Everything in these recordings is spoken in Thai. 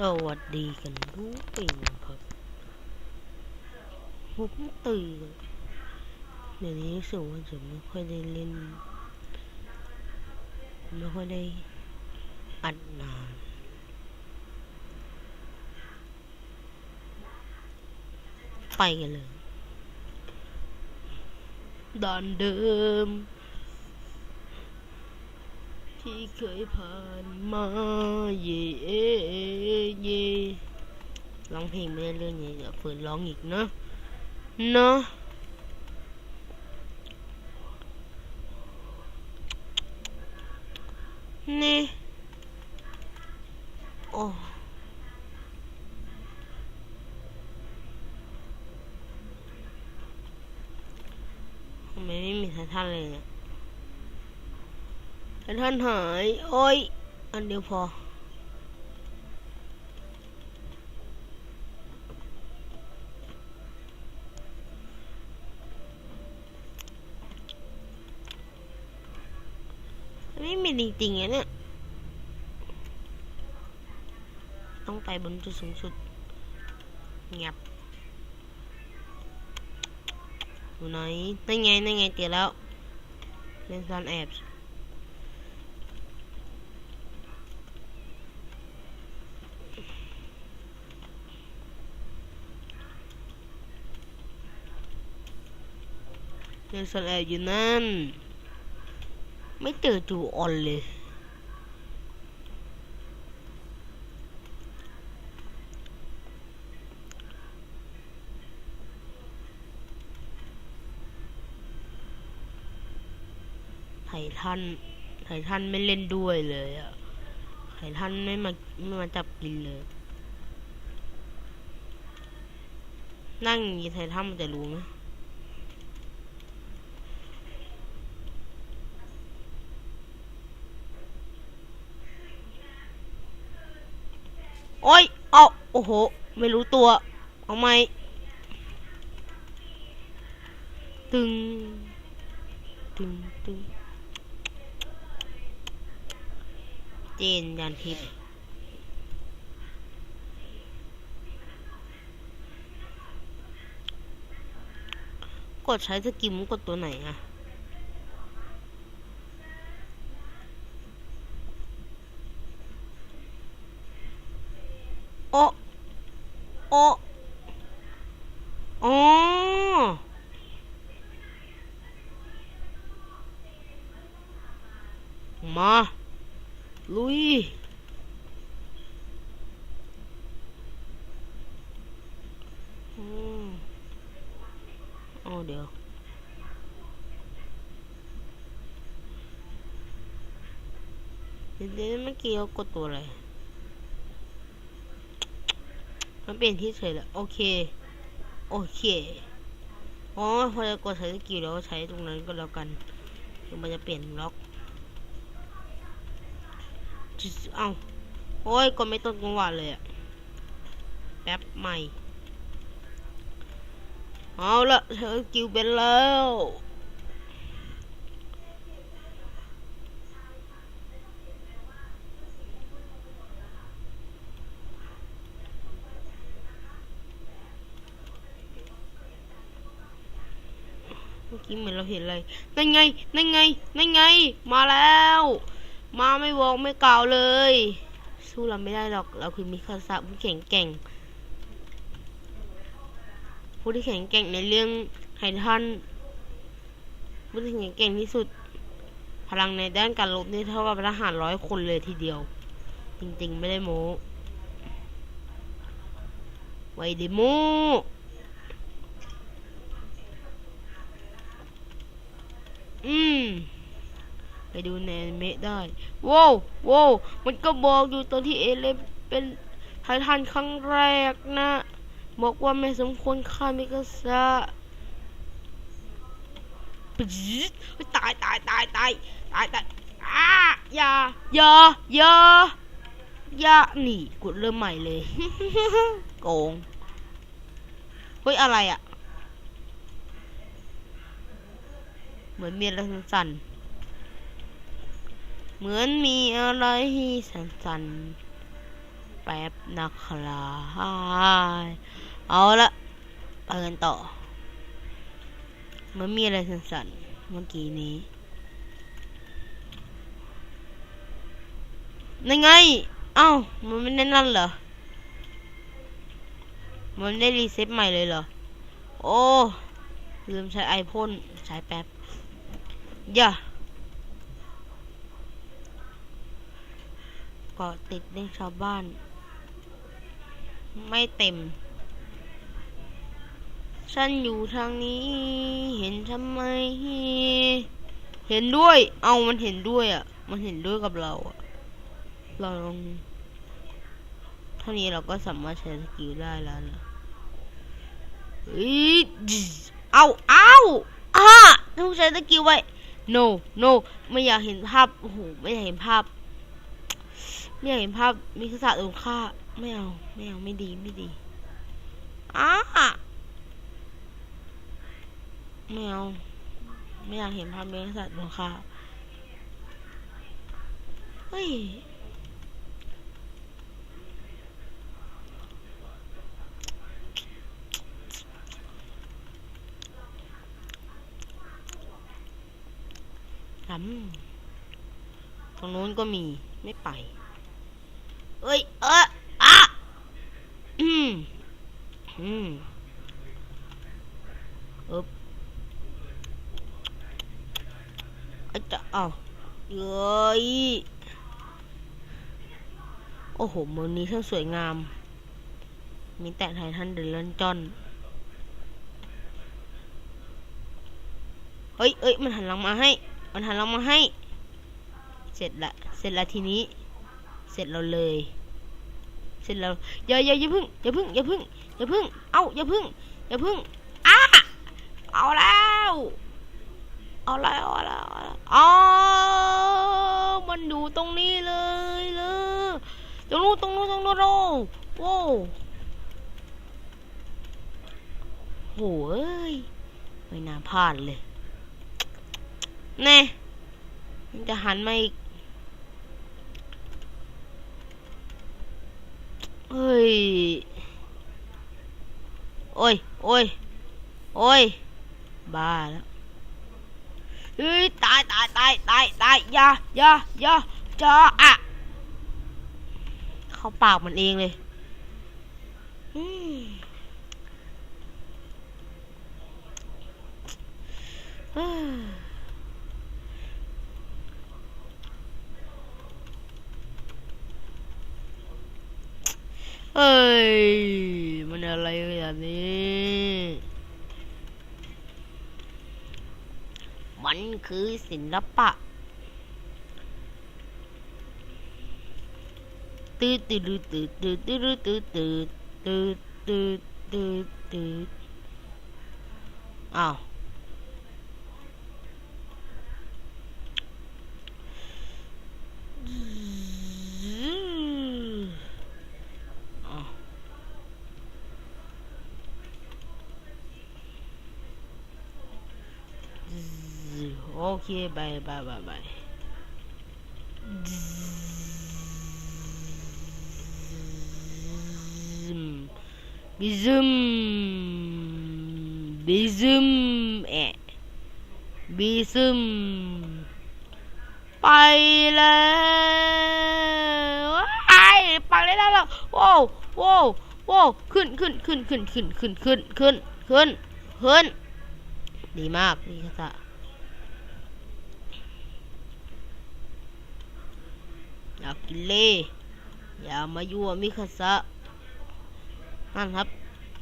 สวัสดีกันทุกปีนะครับผมตื่นเดี๋ยวนี้รู้สึกว่าจะไม่ค่อยได้เล่น ไม่ค่อยได้อัดนานไปกันเลยด่านเดิม เคยผ่านมาเย่เย่ร้องเพลงไม่ได้เรื่องนี้เดี๋ยวฝืนร้องอีกเนอะเนอะนี่โอ้ทำไมไม่มีททันเลยเนี่ย ไททันหาย โอ้ย อันเดียวพอ ไม่มีจริงๆอะเนี่ย ต้องไปบนจุดสูงสุด เงียบอยู่ไหนนั่นไงนั่นไงเตี๋ยแล้ว เล่นซ่อนแอบ เล่นซ่อนแอบอยู่นั่น ไม่เจอจูออนเลย ไททัน ไททันไม่เล่นด้วยเลยอะไททันไม่มาไม่มาจับกินเลย นั่งอย่างนี้ไททันมันจะรู้ไหม โอ้ยเอาโอ้โห ไม่รู้ตัว เอาไหมตึง ตึงตึงเจนยันทิพย์กดใช้สกิมกดตัวไหนอะ โอโออ๋อมา ลุย อ๋อเดี๋ยวเดี๋ยว เดี๋ยวเมื่อกี้เขากดตัวอะไร มันเปลี่ยนที่เฉยแล้วโอเค โอเคอ๋อพอจะกดใช้สกิลแล้วใช้ตรงนั้นก็แล้วกันเดี๋ยวมันจะเปลี่ยนล็อกจิสเอ้าโอ้ยก็ไม่ต้นจังหวะเลยอะแป๊บใหม่ เอาละเธอกิวเป็นแล้ว กี้เหมือนเราเห็นอะไร นั่นไง นั่นไง นั่นไง มาแล้ว มาไม่บอกไม่กล่าวเลย สู้เราไม่ได้หรอก เราคือมิคาสะผู้แข็งแกร่ง ผู้ที่แข็งแกร่งในเรื่องไททันผู้ที่แข็งแกร่งที่สุด พลังในด้านการลบนี่เท่ากับทหารร้อยคนเลยทีเดียว จริงๆ ไม่ได้โม้ไว้ดิโมอืม ไป ดูในอนิเมะได้ว้าวว้าวมันก็บอกอยู่ตอนที่เอเลนเป็นไททันครั้งแรกนะบอกว่าไม่สมควรฆ่ามิกาซะปี๊ดตายตายตายตายตายตายอ้าอย่าอย่าอย่าอย่านี่กดเริ่มใหม่เลยโกงเฮ้ยอะไรอะ่ะเหมือนมีอะไรสั่นๆ เหมือนมีอะไรที่สั่นๆ แป๊บนะครับเอาละไปกันต่อ มันมีอะไรสั่นๆ เมื่อกี้นี้นั่นไง เอ้า มันไม่ได้นั่นเหรอ มันได้รีเซ็ตใหม่เลยเหรอ โอ้ ลืมใช้ไอพ่นใช้แป๊บ อย่า เกาะติดเรื่องชาวบ้าน ไม่เต็ม ฉันอยู่ทางนี้ เห็นทำไม เห็นด้วย เอามันเห็นด้วยอะ มันเห็นด้วยกับเราอะ เราลองเท่านี้เราก็สามารถใช้สกิลได้แล้วนะเฮ้ยเอาเอาอ่าต้องใช้สกิลไว้ no no ไม่อยากเห็นภาพ โอ้โห ไม่อยากเห็นภาพ ไม่อยากเห็นภาพมีกษัตริย์โดนฆ่าไม่เอาไม่เอาไม่ดีไม่ดีอ้าไม่เอาไม่อยากเห็นภาพมีกษัตริย์โดนฆ่าเฮ้ยตรงนู้นก็มีไม่ไป เอ้ย เอออะอืม อืมเอ๊บอาจจะเอาเย้ยโอ้โหเมืองนี้ช่างสวยงาม มีแต่ไททันเดินเล่นจอนเฮ้ยเอ้ย มันหันหลังมาให้ มันหันหลังมาให้ เสร็จละ เสร็จละทีนี้ เสร็จเราเลย เสร็จแล้วอย่าอย่าอย่าพึ่งอย่าพึ่งอย่าพึ่งอย่าพึ่งเอ้าอย่าพึ่งอย่าพึ่งอ้าเอาแล้วเอาแล้วเอาแล้วเอาแล้วอ๋อมันอยู่ตรงนี้เลยเลยตรงนู้นตรงนู้นตรงนู้นโอ้โหโหเอ้ยไม่น่าพลาดเลยแน่มันจะหันมาอีก เฮ้ย โอ้ย โอ้ย โอ้ย บ้าแล้วเฮ้ยตายตายตายตายตายยายายาจ้าอะ เข้าปากมันเองเลยอืม เฮ้ย มันอะไรอย่างนี้ มันคือศิลปะตืดตืดตืดตืดตืดตืดตืดตืดตืดตืดตือ้าวอ้าว โอ เคบายบายบายบายบิซึมบิซึมเอะบิซึมไปแล้วไอ้ไปได้แล้วล่ะว้าวว้าวว้ขึ้นขึ้นขึ้นขึ้นขึ้นขึ้นขึ้นขึ้นขึ้นขึ้นดีมากดีค่ะ อยากกินเล่อย่ามายั่วมิคาสะนั่นครับ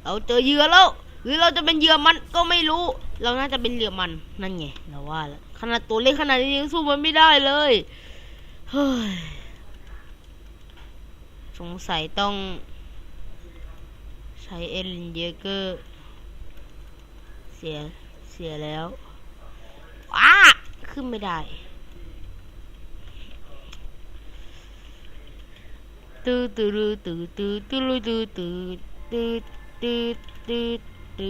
เราเจอเหยื่อแล้วหรือเราจะเป็นเหยื่อมันก็ไม่รู้ เราน่าจะเป็นเหยื่อมันนั่นไงเราว่าล้วขนาดตัวเล็กขนาดนี้ยังสู้มันไม่ได้เลยเฮ้ยสงสัยต้องใช้เอลินเยเกอร์เสียเสียแล้วว้าขึ้นไม่ได้ ตืดตืดตืดตืดตืดตืดตืดตืดตื